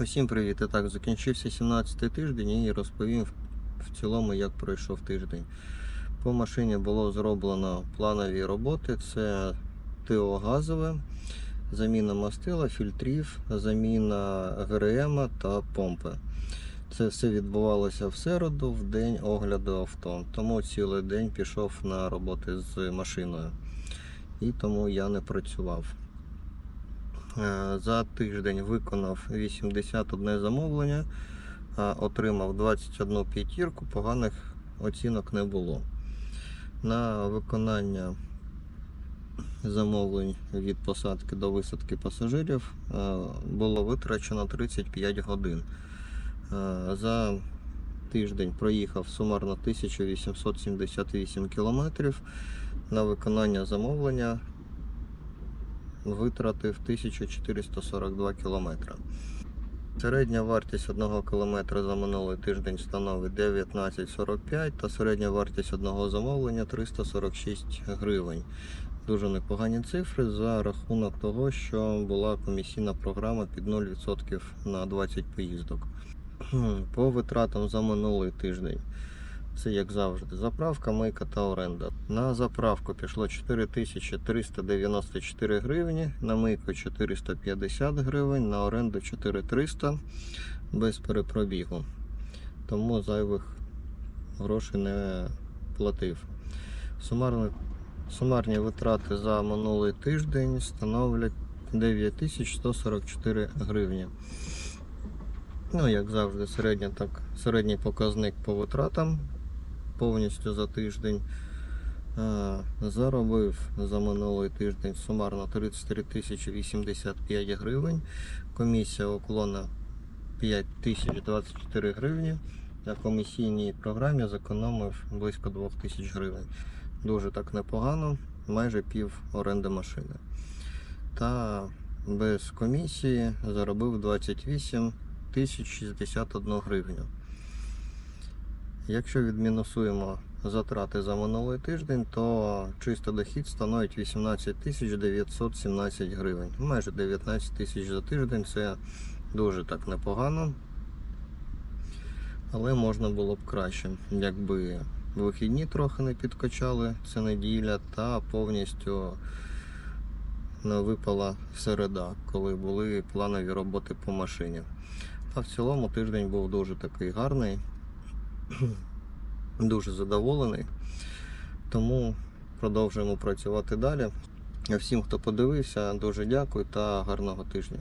Усім привіт! І так, закінчився 17-й тиждень і розповім в- цілому, як пройшов тиждень. По машині було зроблено планові роботи: це ТО газове, заміна мастила, фільтрів, заміна ГРМ та помпи. Це все відбувалося в середу, в день огляду авто. Тому цілий день пішов на роботи з машиною. І тому я не працював. Е, За тиждень виконав 81 замовлення, отримав 21 п'ятірку, поганих оцінок не було. На виконання замовлень від посадки до висадки пасажирів е, було витрачено 35 годин. Е, За тиждень проїхав сумарно 1878 кілометрів. На виконання замовлення витратив 1442 кілометри. Середня вартість 1 кілометра за минулий тиждень становить 19,45 та середня вартість одного замовлення 346 гривень. Дуже непогані цифри за рахунок того, що була комісійна програма під 0% на 20 поїздок. По витратам за минулий тиждень. Це як завжди. Заправка, мийка та оренда. На заправку пішло 4394 гривні, на мийку 450 гривень, на оренду 4300 без перепробігу. Тому зайвих грошей не платив. Сумарні, сумарні витрати за минулий тиждень становлять 9144 гривні. Ну, як завжди, середня, так, середній показник по витратам повністю за тиждень. Заробив за минулий тиждень сумарно 33 тисячі 85 гривень. Комісія уклона 5 тисяч 24 гривні. На комісійній програмі зекономив близько 2 тисяч гривень. Дуже так непогано, майже пів оренди машини. Та без комісії заробив 28 тисяч 61 гривню. Якщо відмінусуємо затрати за минулий тиждень, то чистий дохід становить 18 тисяч 917 гривень. Майже 19 тисяч за тиждень це дуже так непогано. Але можна було б краще, якби вихідні трохи не підкачали, це неділя, та повністю не випала середа, коли були планові роботи по машині. А в цілому тиждень був дуже такий гарний дуже задоволений. Тому продовжуємо працювати далі. Всім, хто подивився, дуже дякую та гарного тижня.